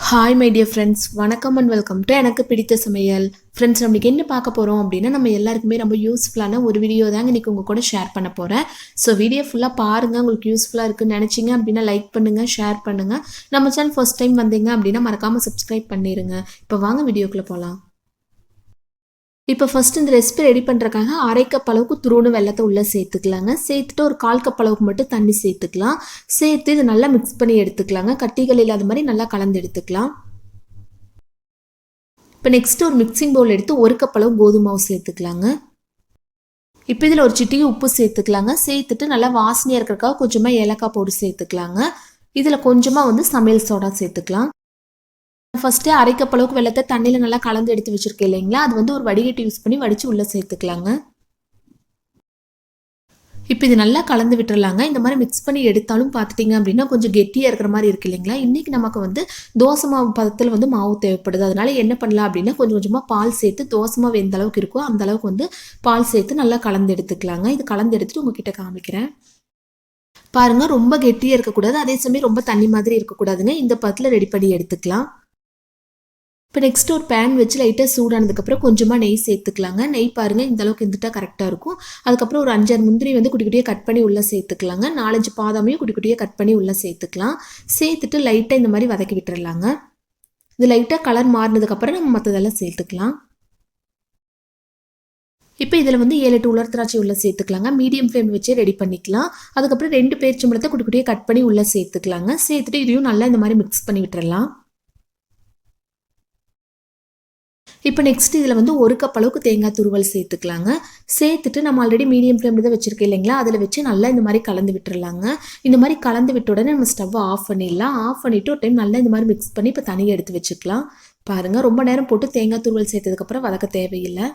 Hi my dear friends வணக்கம் and welcome to எனக்கு பிடித்த சமையல். ஃப்ரெண்ட்ஸ் நம்மளுக்கு என்ன பார்க்க போகிறோம் அப்படின்னா நம்ம எல்லாருக்குமே ரொம்ப யூஸ்ஃபுல்லான ஒரு வீடியோ தாங்க இன்றைக்கி உங்கள் கூட ஷேர் பண்ண போகிறேன் ஸோ வீடியோ ஃபுல்லாக பாருங்கள் உங்களுக்கு யூஸ்ஃபுல்லாக இருக்குன்னு நினச்சிங்க அப்படின்னா லைக் பண்ணுங்கள் ஷேர் பண்ணுங்கள் நம்ம சேனல் ஃபர்ஸ்ட் டைம் வந்தீங்க அப்படின்னா மறக்காமல் சப்ஸ்கிரைப் பண்ணிடுங்க இப்போ வாங்க வீடியோக்குள்ளே போகலாம் இப்போ ஃபஸ்ட் இந்த ரெசிபி ரெடி பண்ணுறக்காக அரை கப் அளவுக்கு துருணு வெள்ளத்தை உள்ளே சேர்த்துக்கலாங்க. சேர்த்துட்டு ஒரு கால் கப் அளவுக்கு மட்டும் தண்ணி சேர்த்துக்கலாம். சேர்த்து இதை நல்லா மிக்ஸ் பண்ணி எடுத்துக்கலாங்க. கட்டிகள் இல்லாத மாதிரி நல்லா கலந்து எடுத்துக்கலாம். இப்போ நெக்ஸ்ட் ஒரு மிக்சிங் பவுல் எடுத்து ஒரு கப் அளவு கோதுமை மாவு சேர்த்துக்கலாங்க. இப்போ இதில் ஒரு சிட்டிகை உப்பு சேர்த்துக்கலாங்க. சேர்த்துட்டு நல்லா வாசனையாக இருக்கிறக்காக கொஞ்சமாக ஏலக்காய் போட்டு சேர்த்துக்கலாங்க. இதில் கொஞ்சமாக வந்து சமையல் சோடா சேர்த்துக்கலாம். ஃபஸ்ட்டு அரைக்கப்பளவுக்கு வெள்ளத்தை தண்ணியில் நல்லா கலந்து எடுத்து வச்சுருக்கேன் இல்லைங்களா? அது வந்து ஒரு வடிகட்டி யூஸ் பண்ணி வடித்து உள்ளே சேர்த்துக்கலாங்க. இப்போ இது நல்லா கலந்து விட்டுறலாங்க. இந்த மாதிரி மிக்ஸ் பண்ணி எடுத்தாலும் பார்த்துட்டிங்க அப்படின்னா கொஞ்சம் கெட்டியாக இருக்கிற மாதிரி இருக்கு இல்லைங்களா? இன்றைக்கி நமக்கு வந்து தோசை மாவு பதத்தில் வந்து மாவு தேவைப்படுது. அதனால என்ன பண்ணலாம் அப்படின்னா கொஞ்சம் கொஞ்சமாக பால் சேர்த்து தோசை மாவு எந்த அளவுக்கு இருக்கோ அந்த அளவுக்கு வந்து பால் சேர்த்து நல்லா கலந்து எடுத்துக்கலாங்க. இது கலந்து எடுத்துட்டு உங்ககிட்ட காமிக்கிறேன். பாருங்கள் ரொம்ப கெட்டியாக இருக்கக்கூடாது. அதே சமயம் ரொம்ப தண்ணி மாதிரி இருக்கக்கூடாதுங்க. இந்த பதத்தில் ரெடி பண்ணி எடுத்துக்கலாம். இப்போ நெக்ஸ்ட் ஒரு பேன் வச்சு லைட்டாக சூடானதுக்கப்புறம் கொஞ்சமாக நெய் சேர்த்துக்கலாங்க. நெய் பாருங்கள் இந்த அளவுக்கு இருந்துட்டால் கரெக்டாக இருக்கும். அதுக்கப்புறம் ஒரு அஞ்சாறு முந்திரி வந்து குட்டி குட்டியாக கட் பண்ணி உள்ளே சேர்த்துக்கலாங்க. நாலஞ்சு பாதாமையும் குட்டி குட்டியாக கட் பண்ணி உள்ளே சேர்த்துக்கலாம். சேர்த்துட்டு லைட்டாக இந்த மாதிரி வதக்கி விட்டுறலாங்க. இது லைட்டாக கலர் மாறினதுக்கப்புறம் நம்ம மற்றதெல்லாம் சேர்த்துக்கலாம். இப்போ இதில் வந்து ஏழு எட்டு உலர் திராட்சை உள்ளே சேர்த்துக்கலாங்க. மீடியம் ஃப்ளேம் வச்சே ரெடி பண்ணிக்கலாம். அதுக்கப்புறம் ரெண்டு பேரிச்சம்பழத்தை குட்டி குட்டியாக கட் பண்ணி உள்ளே சேர்த்துக்கலாங்க. சேர்த்துட்டு இதையும் நல்லா இந்த மாதிரி மிக்ஸ் பண்ணி விட்டுறலாம். இப்போ நெக்ஸ்ட் இதில் வந்து ஒரு கப் அளவுக்கு தேங்காய் துருவல் சேர்த்துக்கலாங்க. சேர்த்துட்டு நம்ம ஆல்ரெடி மீடியம் ஃப்ளேமில் தான் வச்சுருக்கேன் இல்லைங்களா? அதில் வச்சு நல்லா இந்த மாதிரி கலந்து விட்டுறலாங்க. இந்த மாதிரி கலந்து விட்ட உடனே நம்ம ஸ்டவ்வை ஆஃப் பண்ணிடலாம். ஆஃப் பண்ணிவிட்டு ஒரு டைம் நல்லா இந்த மாதிரி மிக்ஸ் பண்ணி இப்போ தனியாக எடுத்து வச்சுக்கலாம். பாருங்கள் ரொம்ப நேரம் போட்டு தேங்காய் துருவல் சேர்த்ததுக்கப்புறம் வதக்க தேவையில்லை.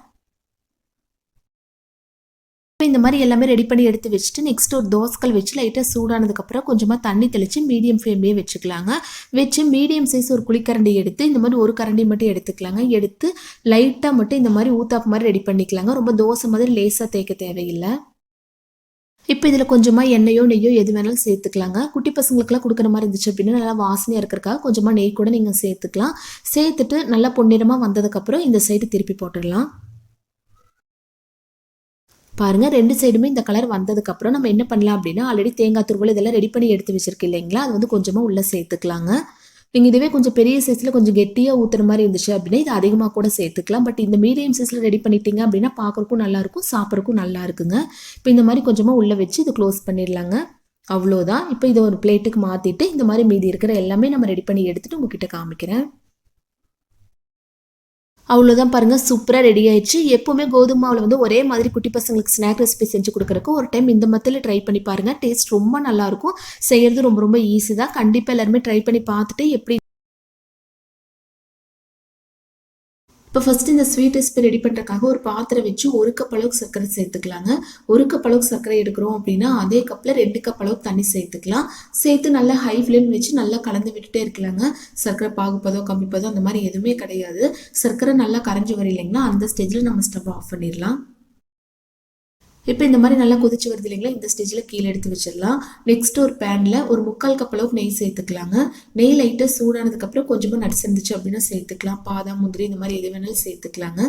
இந்த மாதிரி எல்லாமே ரெடி பண்ணி எடுத்து வச்சுட்டு நெக்ஸ்ட் ஒரு தோசைக்கல் வச்சு லைட்டாக சூடானதுக்கப்புறம் கொஞ்சமாக தண்ணி தெளித்து மீடியம் ஃப்ளேம்லேயே வச்சுக்கலாங்க. வச்சு மீடியம் சைஸ் ஒரு குழிக்கரண்டி எடுத்து இந்த மாதிரி ஒரு கரண்டி மட்டும் எடுத்துக்கலாங்க. எடுத்து லைட்டாக மட்டும் இந்த மாதிரி ஊத்தாப்பு மாதிரி ரெடி பண்ணிக்கலாங்க. ரொம்ப தோசை மாதிரி லேசாக தேய்க்க தேவையில்லை. இப்போ இதில் கொஞ்சமாக எண்ணெயோ நெய்யோ எது வேணாலும் சேர்த்துக்கலாங்க. குட்டி பசங்களுக்குலாம் கொடுக்குற மாதிரி இருந்துச்சு அப்படின்னா நல்லா வாசனையாக இருக்கிறக்காக கொஞ்சமாக நெய் கூட நீங்கள் சேர்த்துக்கலாம். சேர்த்துட்டு நல்லா பொன்னிறமாக வந்ததுக்கப்புறம் இந்த சைடு திருப்பி போட்டுடலாம். பாருங்கள் ரெண்டு சைடுமே இந்த கலர் வந்ததுக்கப்புறம் நம்ம என்ன பண்ணலாம் அப்படின்னா ஆல்ரெடி தேங்காய் துருவல் இதெல்லாம் ரெடி பண்ணி எடுத்து வச்சிருக்கு இல்லைங்களா? அது வந்து கொஞ்சமாக உள்ளே சேர்த்துக்கலாங்க. நீங்கள் இதுவே கொஞ்சம் பெரிய சைஸில் கொஞ்சம் கெட்டியாக ஊற்றுற மாதிரி இருந்துச்சு அப்படின்னா இது அதிகமாக கூட சேர்த்துக்கலாம். பட் இந்த மீடியம் சைஸில் ரெடி பண்ணிட்டீங்க அப்படின்னா பார்க்குறக்கும் நல்லாயிருக்கும் சாப்பிட்றக்கும் நல்லா இருக்குங்க. இப்போ இந்த மாதிரி கொஞ்சமாக உள்ளே வச்சு இது க்ளோஸ் பண்ணிடலாங்க. அவ்வளோதான் இப்போ இதை ஒரு பிளேட்டுக்கு மாற்றிட்டு இந்த மாதிரி மீதி இருக்கிற எல்லாமே நம்ம ரெடி பண்ணி எடுத்துகிட்டு உங்ககிட்ட காமிக்கிறேன். அவ்வளோதான் பாருங்கள் சூப்பராக ரெடி ஆயிடுச்சு. எப்போவுமே கோதுமை மாவில் வந்து ஒரே மாதிரி குட்டி பசங்களுக்கு ஸ்நாக் ரெசிபி செஞ்சு கொடுக்குறக்கு ஒரு டைம் இந்த மத்தியில் ட்ரை பண்ணி பாருங்கள் டேஸ்ட் ரொம்ப நல்லாயிருக்கும் செய்கிறது ரொம்ப ரொம்ப ஈஸி தான். கண்டிப்பாக எல்லாருமே ட்ரை பண்ணி பார்த்துட்டு எப்படி இப்போ ஃபஸ்ட்டு இந்த ஸ்வீட் ரெசிபி ரெடி பண்ணுறதுக்காக ஒரு பாத்திரம் வச்சு ஒரு கப் அளவுக்கு சர்க்கரை சேர்த்துக்கலாங்க. ஒரு கப் அளவுக்கு சர்க்கரை எடுக்கிறோம் அப்படின்னா அதே கப்பில் ரெண்டு கப் அளவுக்கு தண்ணி சேர்த்துக்கலாம். சேர்த்து நல்லா ஹை ஃப்ளேம் வச்சு நல்லா கலந்து விட்டுட்டே இருக்கலாங்க. சர்க்கரை பாகுப்பதோ கம்மிப்பதோ அந்த மாதிரி எதுவுமே கிடையாது. சர்க்கரை நல்லா கரைஞ்சி வரையிலைங்கன்னா அந்த ஸ்டேஜில் நம்ம ஸ்டவ் ஆஃப் பண்ணிடலாம். இப்போ இந்த மாதிரி நல்லா கொதிச்சு வருது இல்லைங்களா? இந்த ஸ்டேஜில் கீழே எடுத்து வச்சிடலாம். நெக்ஸ்ட் ஒரு பேனில் ஒரு முக்கால் கப் அளவுக்கு நெய் சேர்த்துக்கலாங்க. நெய் லைட்டாக சூடானதுக்கப்புறம் கொஞ்சமாக நட்ஸ் இருந்துச்சு அப்படின்னா சேர்த்துக்கலாம். பாதாம் முந்திரி இந்த மாதிரி எது வேணாலும் சேர்த்துக்கலாங்க.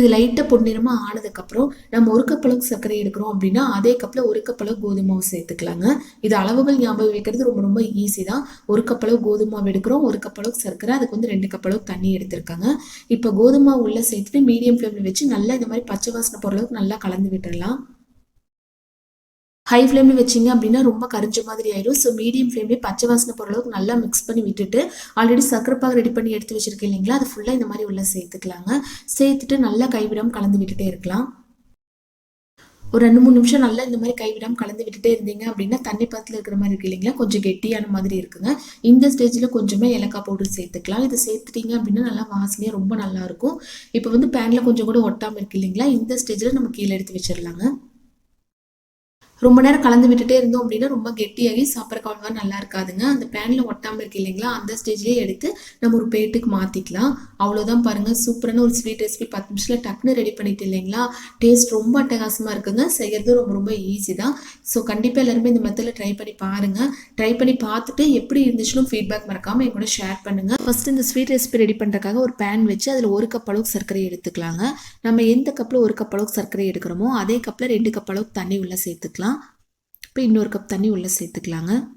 இது லைட்டாக பொன்னிறமாக ஆனதுக்கப்புறம் நம்ம ஒரு கப் அளவுக்கு சர்க்கரை எடுக்கிறோம் அப்படின்னா அதே கப்பில் ஒரு கப் அளவு கோதுமை மாவு சேர்த்துக்கலாங்க. இது அளவுகள் ஞாபகம் வைக்கிறது ரொம்ப ரொம்ப ஈஸி தான். ஒரு கப் அளவு கோதுமை மாவு எடுக்கிறோம் ஒரு கப் அளவுக்கு சர்க்கரை அதுக்கு வந்து ரெண்டு கப் தண்ணி எடுத்திருக்காங்க. இப்போ கோதுமை உள்ளே சேர்த்துட்டு மீடியம் ஃப்ளேமில் வச்சு நல்லா இந்த மாதிரி பச்சை வாசனை போகிற அளவுக்கு நல்லா கலந்து விட்டுடலாம் ஹை ஃப்ளேமில் வச்சிங்க அப்படின்னா ரொம்ப கரிஞ்ச மாதிரி ஆயிடும். ஸோ மீடியம் ஃப்ளேம்லேயே பச்சை வாசனை போகிற அளவுக்கு நல்லா மிக்ஸ் பண்ணி விட்டுட்டு ஆல்ரெடி சக்கரப்பாக ரெடி பண்ணி எடுத்து வச்சிருக்கேன் இல்லைங்களா? அது ஃபுல்லாக இந்த மாதிரி உள்ள சேர்த்துக்கலாங்க. சேர்த்துட்டு நல்லா கைவிடாமல் கலந்து விட்டுட்டே இருக்கலாம். ஒரு ரெண்டு மூணு நிமிஷம் நல்லா இந்த மாதிரி கைவிடாமல் கலந்து விட்டுட்டே இருந்தீங்க அப்படின்னா தண்ணி பாத்தில் இருக்கிற மாதிரி இருக்கு இல்லைங்களா? கொஞ்சம் கெட்டியான மாதிரி இருக்குங்க. இந்த ஸ்டேஜில் கொஞ்சமே ஏலக்காய் பவுடர் சேர்த்துக்கலாம். இதை சேர்த்துட்டீங்க அப்படின்னா நல்லா வாசனையாக ரொம்ப நல்லாயிருக்கும் இப்போ வந்து பேனில் கொஞ்சம் கூட ஒட்டாமல் இருக்கு இல்லைங்களா? இந்த ஸ்டேஜில் நம்ம கீழே எடுத்து வச்சிடலாங்க ரொம்ப நேரம் கலந்து விட்டுட்டே இருந்தோம் அப்படின்னா ரொம்ப கெட்டியாகி சாப்பிட்றக்கு அவ்வளோவா நல்லா இருக்காதுங்க. அந்த பேனில் ஒட்டாமல் இருக்கு இல்லைங்களா? அந்த ஸ்டேஜ்லேயே எடுத்து நம்ம ஒரு பிளேட்டுக்கு மாற்றிக்கலாம் அவ்வளோதான் பாருங்கள் சூப்பரான ஒரு ஸ்வீட் ரெசிபி பத்து நிமிஷத்தில் டக்குன்னு ரெடி பண்ணிட்டு இல்லைங்களா? டேஸ்ட் ரொம்ப அட்டகாசமாக இருக்குங்க. செய்கிறது ரொம்ப ரொம்ப ஈஸி தான். ஸோ கண்டிப்பாக எல்லாருமே இந்த மெத்தடில் ட்ரை பண்ணி பாருங்கள் ட்ரை பண்ணி பார்த்துட்டு எப்படி இருந்துச்சுன்னு ஃபீட்பேக் மறக்காமல் என் கூட ஷேர் பண்ணுங்கள் ஃபஸ்ட்டு இந்த ஸ்வீட் ரெசிபி ரெடி பண்ணுறதுக்காக ஒரு பேன் வச்சு அதில் ஒரு கப் அளவுக்கு சர்க்கரை எடுத்துக்கலாங்க. நம்ம எந்த கப்பில் ஒரு கப் அளவுக்கு சர்க்கரை எடுக்கிறோமோ அதே கப்பில் ரெண்டு கப் அளவுக்கு தண்ணி உள்ளே சேர்த்துக்கலாம். இப்போ இன்னொரு கப் தண்ணி உள்ளே சேர்த்துக்கலாங்க.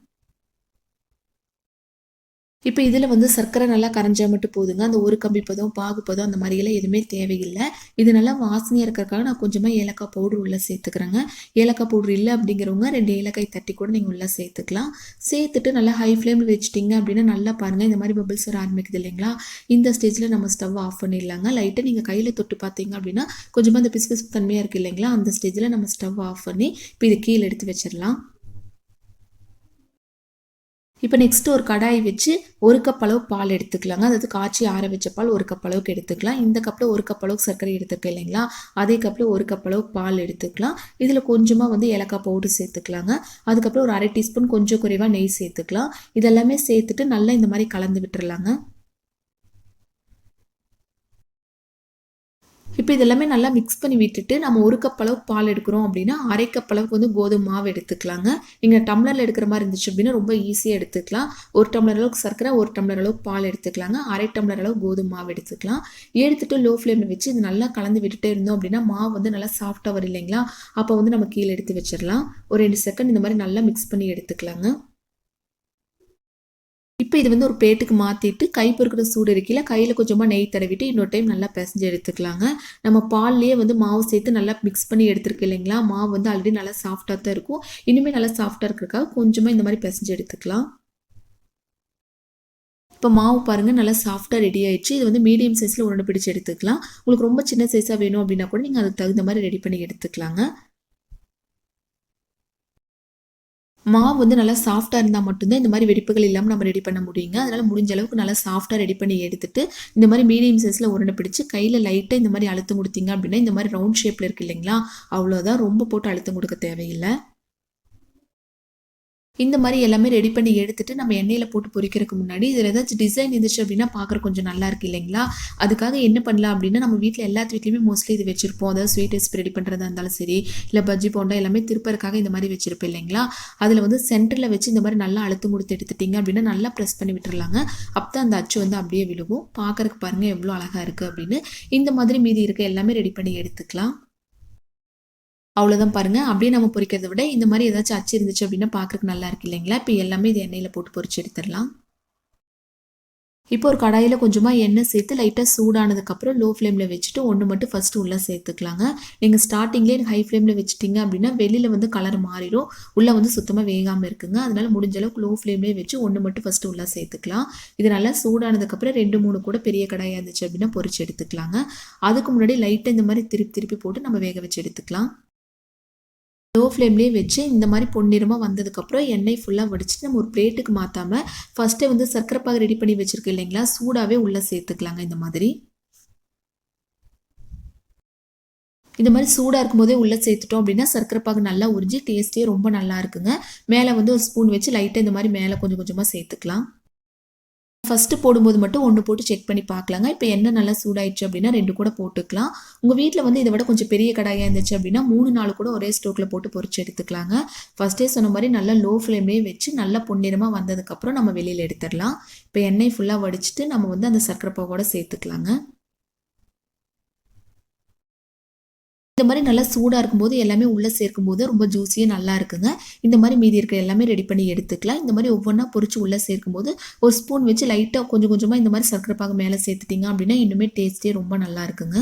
இப்போ இதில் வந்து சர்க்கரை நல்லா கரைஞ்சா மட்டும் போதுங்க. அந்த ஒரு கம்பி பதம் பாகு பதம் அந்த மாதிரியெல்லாம் எதுவுமே தேவையில்லை. இது நல்லா வாசனையாக இருக்கிறக்காக நான் கொஞ்சமாக ஏலக்காய் பவுடர் உள்ளே சேர்த்துக்கிறேங்க. ஏலக்காய் பவுடர் இல்லை அப்படிங்கிறவங்க ரெண்டு ஏலக்காய் தட்டி கூட நீங்கள் உள்ளே சேர்த்துக்கலாம். சேர்த்துட்டு நல்லா ஹை ஃப்ளேமில் வச்சுட்டிங்க அப்படின்னா நல்லா பாருங்கள் இந்த மாதிரி பபிள்ஸ் வர ஆரம்பிக்குது இல்லைங்களா? இந்த ஸ்டேஜில் நம்ம ஸ்டவ் ஆஃப் பண்ணிடலாங்க. லைட்டாக நீங்கள் கையில் தொட்டு பார்த்தீங்க அப்படின்னா கொஞ்சமாக அந்த பிசு பிசு தன்மையாக இருக்குது இல்லைங்களா? அந்த ஸ்டேஜில் நம்ம ஸ்டவ் ஆஃப் பண்ணி இப்போ இது கீழே எடுத்து வச்சிடலாம். இப்போ நெக்ஸ்ட் ஒரு கடாய் வச்சு ஒரு கப் அளவு பால் எடுத்துக்கலாங்க. அதாவது காய்ச்சி ஆற வச்ச பால் ஒரு கப் அளவுக்கு எடுத்துக்கலாம். இந்த கப்பில் ஒரு கப் அளவுக்கு சர்க்கரை எடுத்துக்க இல்லைங்களா? அதே கப்பில் ஒரு கப் அளவு பால் எடுத்துக்கலாம். இதில் கொஞ்சமாக வந்து ஏலக்காய் பவுடர் சேர்த்துக்கலாங்க. அதுக்கப்புறம் ஒரு அரை டீஸ்பூன் கொஞ்சம் குறைவாக நெய் சேர்த்துக்கலாம். இதெல்லாமே சேர்த்துட்டு நல்லா இந்த மாதிரி கலந்து விட்டுறலாங்க. இப்போ இதெல்லாமே நல்லா மிக்ஸ் பண்ணி விட்டுட்டு நம்ம ஒரு கப் அளவு பால் எடுக்கிறோம் அப்படின்னா அரை கப் அளவுக்கு வந்து கோதுமை மாவு எடுத்துக்கலாங்க. நீங்கள் டம்ளரில் எடுக்கிற மாதிரி இருந்துச்சு அப்படின்னா ரொம்ப ஈஸியாக எடுத்துக்கலாம். ஒரு டம்ளர் அளவுக்கு சர்க்கரை ஒரு டம்ளர் அளவுக்கு பால் எடுத்துக்கலாங்க. அரை டம்ளர் அளவு கோதுமை மாவு எடுத்துக்கலாம். எடுத்துட்டு லோ ஃப்ளேமில் வச்சு இது நல்லா கலந்து விட்டுட்டே இருந்தோம் அப்படின்னா மாவு வந்து நல்லா சாஃப்டாக வரும் இல்லைங்களா? அப்போ வந்து நம்ம கீழே எடுத்து வச்சிடலாம். ஒரு ரெண்டு செகண்ட் இந்த மாதிரி நல்லா மிக்ஸ் பண்ணி எடுத்துக்கலாங்க. இப்போ இது வந்து ஒரு பிளேட்டுக்கு மாற்றிட்டு கை பொறுக்கிற சூடு இருக்கையில் கையில் கொஞ்சமாக நெய் தடவிட்டு இன்னொரு டைம் நல்லா பிசைஞ்சு எடுத்துக்கலாங்க. நம்ம பால்லேயே வந்து மாவு சேர்த்து நல்லா மிக்ஸ் பண்ணி எடுத்துருக்கு இல்லைங்களா? மாவு வந்து ஆல்ரெடி நல்லா சாஃப்டாக தான் இருக்கும். இனிமேல் நல்லா சாஃப்டாக இருக்கிறக்காக கொஞ்சமாக இந்த மாதிரி பிசைஞ்சு எடுத்துக்கலாம். இப்போ மாவு பாருங்கள் நல்லா சாஃப்டாக ரெடி ஆயிடுச்சு. இது வந்து மீடியம் சைஸில் உருண்டை பிடிச்சி எடுத்துக்கலாம். உங்களுக்கு ரொம்ப சின்ன சைஸாக வேணும் அப்படின்னா கூட நீங்கள் அதுக்கு தகுந்த மாதிரி ரெடி பண்ணி எடுத்துக்கலாங்க. மாவு வந்து நல்லா சாஃப்டாக இருந்தால் மட்டும்தான் இந்த மாதிரி வெடிப்புகள் இல்லாமல் நம்ம ரெடி பண்ண முடியுங்க. அதனால் முடிஞ்ச அளவுக்கு நல்லா சாஃப்டாக ரெடி பண்ணி எடுத்துட்டு இந்த மாதிரி மீடியம் சைஸில் உருண்டை பிடிச்சி கையில் லைட்டாக இந்த மாதிரி அழுத்தம் கொடுத்தீங்க அப்படின்னா இந்த மாதிரி ரவுண்ட் ஷேப்பில் இருக்குது இல்லைங்களா அவ்வளோதான் ரொம்ப போட்டு அழுத்தம் கொடுக்க தேவையில்லை. இந்த மாதிரி எல்லாமே ரெடி பண்ணி எடுத்துட்டு நம்ம எண்ணெயில் போட்டு பொரிக்கிறதுக்கு முன்னாடி இதில் ஏதாச்சும் டிசைன் இருந்துச்சு அப்படின்னா பார்க்குற கொஞ்சம் நல்லா இருக்கு இல்லைங்களா? அதுக்காக என்ன பண்ணலாம் அப்படின்னா நம்ம வீட்டில் எல்லாத்து வீட்லேயுமே மோஸ்ட்லி இது வச்சிருப்போம். அதாவது ஸ்வீட் ரெசிபி ரெடி பண்ணுறதா இருந்தாலும் சரி இல்லை பஜ்ஜி போண்டா எல்லாமே திருப்பறக்காக இந்த மாதிரி வச்சிருப்போம் இல்லைங்களா? அதில் வந்து சென்டரில் வச்சு இந்த மாதிரி நல்லா அழுத்தம் கொடுத்து எடுத்துட்டிங்க அப்படின்னா நல்லா ப்ரெஸ் பண்ணி விட்டுருலாங்க அப்போ தான் அந்த அச்சு வந்து அப்படியே விழுகும். பார்க்குறக்கு பாருங்கள் எவ்வளோ அழகாக இருக்குது அப்படின்னு. இந்த மாதிரி மீதி இருக்க எல்லாமே ரெடி பண்ணி எடுத்துக்கலாம். அவ்வளோதான் பாருங்கள் அப்படியே நம்ம பொரிக்கிறத விட இந்த மாதிரி ஏதாச்சும் அச்சு இருந்துச்சு அப்படின்னா பார்க்குறக்கு நல்லா இருக்கு இல்லைங்களா? இப்போ எல்லாமே இது எண்ணெயில் போட்டு பொரிச்சு எடுத்துடலாம். இப்போ ஒரு கடாயில் கொஞ்சமாக எண்ணெய் சேர்த்து லைட்டாக சூடானதுக்கப்புறம் லோ ஃப்ளேமில் வச்சுட்டு ஒன்று மட்டும் ஃபஸ்ட்டு உள்ளே சேர்த்துக்கலாங்க. நீங்கள் ஸ்டார்டிங்லேயே ஹை ஃப்ளேமில் வச்சுட்டிங்க அப்படின்னா வெளியில் வந்து கலர் மாறிடும். உள்ளே வந்து சுத்தமாக வேகாமல் இருக்குங்க. அதனால் முடிஞ்ச அளவுக்கு லோ ஃப்ளேம்லேயே வச்சு ஒன்று மட்டும் ஃபஸ்ட்டு உள்ளே சேர்த்துக்கலாம். இது நல்லா சூடானதுக்கப்புறம் ரெண்டு மூணு கூட பெரிய கடாயாக இருந்துச்சு அப்படின்னா பொரிச்சு எடுத்துக்கலாங்க. அதுக்கு முன்னாடி லைட்டாக இந்த மாதிரி திருப்பி திருப்பி போட்டு நம்ம வேக வச்சு எடுத்துக்கலாம். லோ ஃப்ளேம்லேயே வச்சு இந்த மாதிரி பொன்னிறமாக வந்ததுக்கப்புறம் எண்ணெய் ஃபுல்லாக வடிச்சிட்டு நம்ம ஒரு பிளேட்டுக்கு மாற்றாமல் ஃபஸ்ட்டே வந்து சர்க்கரை பாகு ரெடி பண்ணி வச்சுருக்கோம் இல்லைங்களா? சூடாகவே உள்ளே சேர்த்துக்கலாங்க இந்த மாதிரி. இந்த மாதிரி சூடாக இருக்கும்போதே உள்ளே சேர்த்துட்டோம் அப்படின்னா சர்க்கரை பாகு நல்லா உறிஞ்சி டேஸ்ட்டே ரொம்ப நல்லா இருக்குங்க. மேலே வந்து ஒரு ஸ்பூன் வச்சு லைட்டாக இந்த மாதிரி மேலே கொஞ்சம் கொஞ்சமாக சேர்த்துக்கலாம். ஃபஸ்ட்டு போடும்போது மட்டும் ஒன்று போட்டு செக் பண்ணி பார்க்கலாங்க. இப்போ எண்ணெய் நல்லா சூடாயிடுச்சு அப்படின்னா ரெண்டு கூட போட்டுக்கலாம். உங்கள் வீட்டில் வந்து இதை விட கொஞ்சம் பெரிய கடாயாக இருந்துச்சு அப்படின்னா மூணு நாள் கூட ஒரே ஸ்டோக்கில் போட்டு பொறிச்சு எடுத்துக்கலாங்க. ஃபஸ்ட்டே சொன்ன மாதிரி நல்லா லோ ஃப்ளேம்லேயே வச்சு நல்லா பொன்னிறமாக வந்ததுக்கப்புறம் நம்ம வெளியில் எடுத்துடலாம். இப்போ எண்ணெய் ஃபுல்லாக வடிச்சிட்டு நம்ம வந்து அந்த சர்க்கரை பாவோட சேர்த்துக்கலாங்க. இந்த மாதிரி நல்லா சூடாக இருக்கும்போது எல்லாமே உள்ளே சேர்க்கும்போது ரொம்ப ஜூஸியாக நல்லா இருக்குங்க. இந்த மாதிரி மீதி இருக்கிற எல்லாமே ரெடி பண்ணி எடுத்துக்கலாம். இந்த மாதிரி ஒவ்வொன்றா பொறிச்சு உள்ளே சேர்க்கும்போது ஒரு ஸ்பூன் வச்சு லைட்டாக கொஞ்சம் கொஞ்சமாக இந்த மாதிரி சர்க்கரை பாகு மேலே சேர்த்துட்டிங்க அப்படின்னா இன்னுமே டேஸ்ட்டே ரொம்ப நல்லா இருக்குங்க.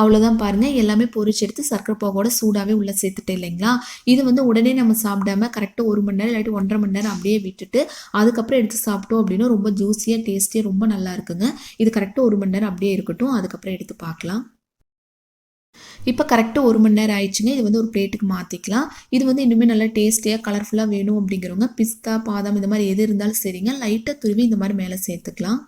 அவ்வளோதான் பாருங்கள் எல்லாமே பொறிச்சு எடுத்து சர்க்கரை பாகோட சூடாகவே உள்ளே சேர்த்துட்டேன் இல்லைங்களா? இது வந்து உடனே நம்ம சாப்பிடாம கரெக்டாக ஒரு மணி நேரம் இல்லாட்டி ஒன்றரை மணி நேரம் அப்படியே விட்டுட்டு அதுக்கப்புறம் எடுத்து சாப்பிட்டோம் அப்படின்னா ரொம்ப ஜூஸியாக டேஸ்டியாக ரொம்ப நல்லா இருக்குங்க. இது கரெக்டாக ஒரு மணி நேரம் அப்படியே இருக்கட்டும். அதுக்கப்புறம் எடுத்து பார்க்கலாம். இப்போ கரெக்டாக ஒரு மணி நேரம் ஆயிடுச்சுங்க. இது வந்து ஒரு பிளேட்டுக்கு மாற்றிக்கலாம் இது வந்து இன்னுமே நல்லா டேஸ்டியாக கலர்ஃபுல்லாக வேணும் அப்படிங்கிறவங்க பிஸ்தா பாதாம் இந்த மாதிரி எது இருந்தாலும் சரிங்க. லைட்டாக துருவி இந்த மாதிரி மேலே சேர்த்துக்கலாம்.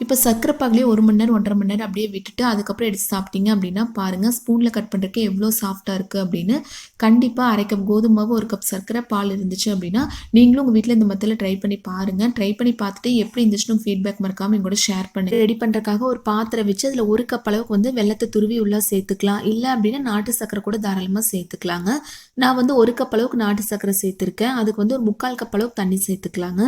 இப்போ சர்க்கரை பாகுலேயே ஒரு மணி நேரம் ஒன்றரை மணி நேரம் அப்படியே விட்டுட்டு அதுக்கப்புறம் எடுத்து சாப்பிட்டீங்க அப்படின்னா பாருங்கள் ஸ்பூனில் கட் பண்ணுறதுக்கு எவ்வளோ சாஃப்டாக இருக்குது அப்படின்னு கண்டிப்பாக அரை கப் கோதுமை ஒரு கப் சர்க்கரை பால் இருந்துச்சு அப்படின்னா நீங்களும் உங்கள் வீட்டில் இந்த மத்தியில் ட்ரை பண்ணி பாருங்கள் ட்ரை பண்ணி பார்த்துட்டு எப்படி இருந்துச்சுன்னு ஃபீட்பேக் மறக்காமல் எங்கூட ஷேர் பண்ணி ரெடி பண்ணுறதுக்காக ஒரு பாத்திரம் வச்சு அதில் ஒரு கப் அளவுக்கு வந்து வெள்ளத்தை துருவி உள்ளே சேர்த்துக்கலாம். இல்லை அப்படின்னா நாட்டு சர்க்கரை கூட தாராளமாக சேர்த்துக்கலாங்க. நான் வந்து ஒரு கப் அளவுக்கு நாட்டு சர்க்கரை சேர்த்துருக்கேன். அதுக்கு வந்து ஒரு முக்கால் கப் அளவுக்கு தண்ணி சேர்த்துக்கலாங்க.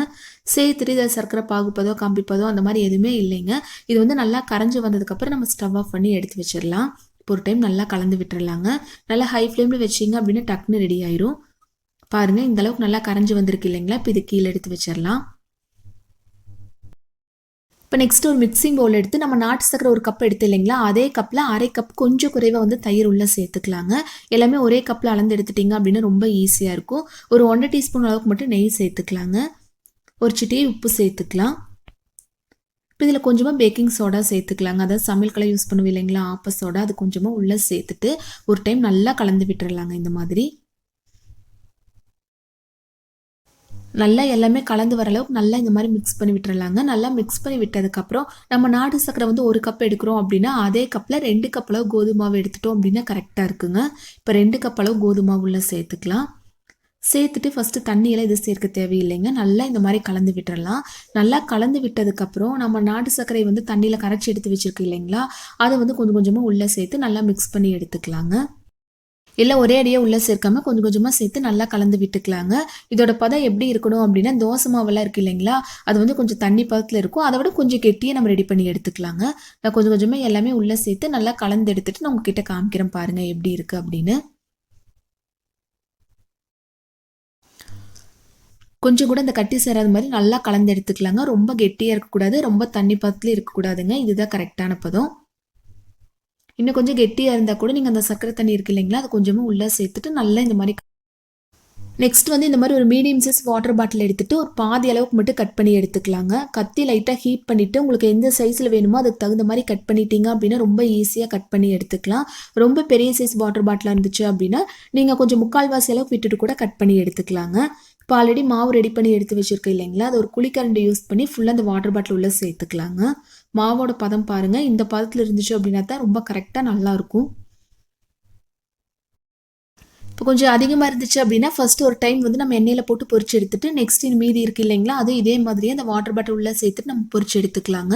சேர்த்துட்டு இதை சர்க்கரை பாகுப்பதோ கம்பிப்பதோ அந்த மாதிரி எதுவுமே இல்லைங்க. இது வந்து நல்லா கரைஞ்சி வந்ததுக்கப்புறம் நம்ம ஸ்டவ் ஆஃப் பண்ணி எடுத்து வச்சிடலாம் ஒரு டைம் நல்லா கலந்து விட்டுறலாங்க நல்லா ஹை ஃப்ளேமில் வச்சிங்க அப்படின்னு டக்குன்னு ரெடி ஆயிரும். பாருங்கள் இந்த அளவுக்கு நல்லா கரைஞ்சி வந்திருக்கு இல்லைங்களா? இப்போ இது கீழே எடுத்து வச்சிடலாம் இப்போ நெக்ஸ்ட் ஒரு மிக்சிங் பவுல் எடுத்து நம்ம நாட்டு சக்கரை ஒரு கப் எடுத்து இல்லைங்களா? அதே கப்பில் அரை கப் கொஞ்சம் குறைவாக வந்து தயிர் உள்ளே சேர்த்துக்கலாங்க. எல்லாமே ஒரே கப்பில் அளந்து எடுத்துட்டிங்க அப்படின்னா ரொம்ப ஈஸியாக இருக்கும். ஒரு ஒன்றரை டீஸ்பூன் அளவுக்கு மட்டும் நெய் சேர்த்துக்கலாங்க. ஒரு சிட்டியை உப்பு சேர்த்துக்கலாம். இப்போ இதில் கொஞ்சமாக பேக்கிங் சோடா சேர்த்துக்கலாங்க. அதாவது சமையல் யூஸ் பண்ணுவோம் இல்லைங்களா? ஆப்ப சோடா அது கொஞ்சமாக உள்ளே சேர்த்துட்டு ஒரு டைம் நல்லா கலந்து விட்டுறலாங்க இந்த மாதிரி. நல்லா எல்லாமே கலந்து வர அளவுக்கு நல்லா இந்த மாதிரி மிக்ஸ் பண்ணி விட்டுறலாங்க. நல்லா மிக்ஸ் பண்ணி விட்டதுக்கப்புறம் நம்ம நாட்டு சக்கரை வந்து ஒரு கப் எடுக்கிறோம் அப்படின்னா அதே கப்பில் ரெண்டு கப் அளவு கோதுமாவை எடுத்துட்டோம் அப்படின்னா கரெக்டாக இருக்குங்க. இப்போ ரெண்டு கப் அளவு கோதுமாவுள்ள சேர்த்துக்கலாம். சேர்த்துட்டு ஃபஸ்ட்டு தண்ணியெல்லாம் இது சேர்க்க தேவையில்லைங்க. நல்லா இந்த மாதிரி கலந்து விட்டுறலாம். நல்லா கலந்து விட்டதுக்கப்புறம் நம்ம நாட்டு சர்க்கரை வந்து தண்ணியில் கரைச்சி எடுத்து வச்சுருக்கு இல்லைங்களா? அதை வந்து கொஞ்சம் கொஞ்சமாக உள்ளே சேர்த்து நல்லா மிக்ஸ் பண்ணி எடுத்துக்கலாங்க. இல்லை ஒரே அடியாக உள்ளே சேர்க்காம கொஞ்சம் கொஞ்சமாக சேர்த்து நல்லா கலந்து விட்டுக்கலாங்க. இதோட பதம் எப்படி இருக்கணும் அப்படின்னா தோசை மாவெல்லாம் இருக்குது இல்லைங்களா? அது வந்து கொஞ்சம் தண்ணி பதத்தில் இருக்கும். அதை விட கொஞ்சம் கெட்டியே நம்ம ரெடி பண்ணி எடுத்துக்கலாங்க. நான் கொஞ்சம் கொஞ்சமாக எல்லாமே உள்ளே சேர்த்து நல்லா கலந்து எடுத்துகிட்டு நான் உங்ககிட்ட காமிக்கிறேன் பாருங்கள் எப்படி இருக்குது அப்படின்னு. கொஞ்சம் கூட இந்த கட்டி சேராத மாதிரி நல்லா கலந்து எடுத்துக்கலாங்க. ரொம்ப கெட்டியாக இருக்கக்கூடாது. ரொம்ப தண்ணி பதத்துலேயும் இருக்கக்கூடாதுங்க. இதுதான் கரெக்டான பதம். இன்னும் கொஞ்சம் கெட்டியாக இருந்தால் கூட நீங்கள் அந்த சர்க்கரை தண்ணி இருக்கு இல்லைங்களா அதை கொஞ்சமாக உள்ளே சேர்த்துட்டு நல்லா இந்த மாதிரி நெக்ஸ்ட் வந்து இந்த மாதிரி ஒரு மீடியம் சைஸ் வாட்டர் பாட்டில் எடுத்துகிட்டு ஒரு பாதி அளவுக்கு மட்டும் கட் பண்ணி எடுத்துக்கலாங்க. கத்தி லைட்டாக ஹீட் பண்ணிவிட்டு உங்களுக்கு எந்த சைஸில் வேணுமோ அதுக்கு தகுந்த மாதிரி கட் பண்ணிட்டீங்க அப்படின்னா ரொம்ப ஈஸியாக கட் பண்ணி எடுத்துக்கலாம். ரொம்ப பெரிய சைஸ் வாட்டர் பாட்டிலாக இருந்துச்சு அப்படின்னா நீங்கள் கொஞ்சம் முக்கால்வாசி அளவுக்கு விட்டுட்டு கூட கட் பண்ணி எடுத்துக்கலாங்க. இப்போ ஆல்ரெடி மாவு ரெடி பண்ணி எடுத்து வச்சுருக்கேன் இல்லைங்களா? அது ஒரு குழிக்கரண்டை யூஸ் பண்ணி ஃபுல்லாக அந்த வாட்டர் பாட்டில் உள்ளே சேர்த்துக்கலாங்க. மாவோட பதம் பாருங்கள் இந்த பதத்தில் இருந்துச்சு அப்படின்னா தான் ரொம்ப கரெக்டாக நல்லாயிருக்கும் இப்போ கொஞ்சம் அதிகமாக இருந்துச்சு அப்படின்னா ஃபஸ்ட்டு ஒரு டைம் வந்து நம்ம எண்ணெயில் போட்டு பொறிச்சு எடுத்துட்டு நெக்ஸ்ட் மீதி இருக்குது இல்லைங்களா? அது இதே மாதிரியே அந்த வாட்டர் பாட்டில் உள்ளே சேர்த்துட்டு நம்ம பொறிச்சு எடுத்துக்கலாங்க.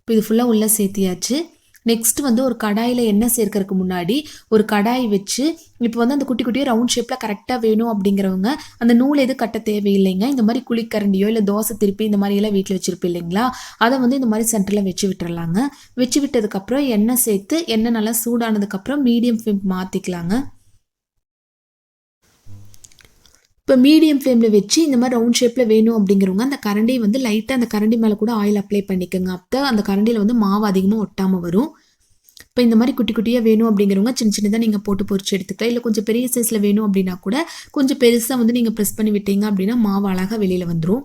இப்போ இது ஃபுல்லாக உள்ளே சேர்த்தியாச்சு. நெக்ஸ்ட் வந்து ஒரு கடாயில் எண்ணெய் சேர்க்கறதுக்கு முன்னாடி ஒரு கடாய் வச்சு இப்போ வந்து அந்த குட்டி குட்டியாக ரவுண்ட் ஷேப்பில் கரெக்டாக வேணும் அப்படிங்கிறவங்க அந்த நூல் எது கட்ட தேவையில்லைங்க இந்த மாதிரி குழிக்கரண்டியோ இல்லை தோசை திருப்பி இந்த மாதிரியெல்லாம் வீட்டில் வச்சுருப்போம் இல்லைங்களா? அதை வந்து இந்த மாதிரி சென்டரில் வச்சு விட்டுறலாங்க. வச்சு விட்டதுக்கப்புறம் எண்ணெய் சேர்த்து எண்ணெய் நல்லா சூடானதுக்கப்புறம் மீடியம் ஃப்ளேம் மாற்றிக்கலாங்க இப்போ மீடியம் ஃப்ளேமில் வச்சு இந்த மாதிரி ரவுண்ட் ஷேப்பில் வேணும் அப்படிங்கிறவங்க அந்த கரண்டியை வந்து லைட்டாக அந்த கரண்டி மேலே கூட ஆயில் அப்ளை பண்ணிக்கோங்க. அப்போ அந்த கரண்டியில் வந்து மாவு அதிகமாக ஒட்டாமல் வரும். இப்போ இந்த மாதிரி குட்டி குட்டியாக வேணும் அப்படிங்கிறவங்க சின்ன சின்னதாக நீங்கள் போட்டு பொறிச்சு எடுத்துக்கலாம். இல்லை கொஞ்சம் பெரிய சைஸில் வேணும் அப்படின்னா கூட கொஞ்சம் பெருசாக வந்து நீங்கள் ப்ரெஸ் பண்ணி விட்டீங்க அப்படின்னா மாவு அழகாக வெளியில் வந்துடும்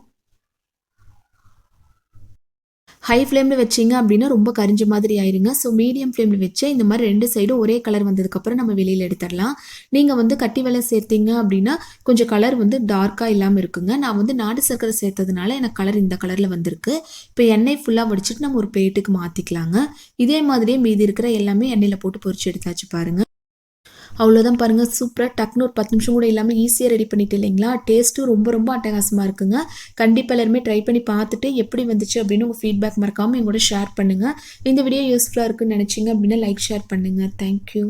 ஹை ஃப்ளேமில் வச்சிங்க அப்படின்னா ரொம்ப கரிஞ்ச மாதிரி ஆயிருங்க. ஸோ மீடியம் ஃப்ளேமில் வச்சு இந்த மாதிரி ரெண்டு சைடும் ஒரே கலர் வந்ததுக்கப்புறம் நம்ம வெளியில் எடுத்துடலாம். நீங்கள் வந்து கட்டி வெலை சேர்த்தீங்க அப்படின்னா கொஞ்சம் கலர் வந்து டார்க்காக இல்லாமல் இருக்குங்க. நான் வந்து நாடு சர்க்கரை சேர்த்ததுனால எனக்கு கலர் இந்த கலரில் வந்திருக்கு. இப்போ எண்ணெய் ஃபுல்லாக வடிச்சிட்டு நம்ம ஒரு பிளேட்டுக்கு மாற்றிக்கலாங்க இதே மாதிரியே மீதி இருக்கிற எல்லாமே எண்ணெயில் போட்டு பொறிச்சு எடுத்தாச்சு பாருங்கள் அவ்வளோதான் பாருங்கள் சூப்பராக டக்குனு ஒரு பத்து நிமிஷம் கூட இல்லாமல் ஈஸியாக ரெடி பண்ணிட்டு இல்லைங்களா? டேஸ்ட்டும் ரொம்ப ரொம்ப அட்டகாசமாக இருக்குங்க. கண்டிப்பாக எல்லாருமே ட்ரை பண்ணி பார்த்துட்டு எப்படி வந்துச்சு அப்படின்னு உங்கள் ஃபீட்பேக் மறக்காமல் எங்களோட ஷேர் பண்ணுங்கள் இந்த வீடியோ யூஸ்ஃபுல்லாக இருக்குன்னு நினச்சிங்க அப்படின்னா லைக் ஷேர் பண்ணுங்கள் தேங்க்யூ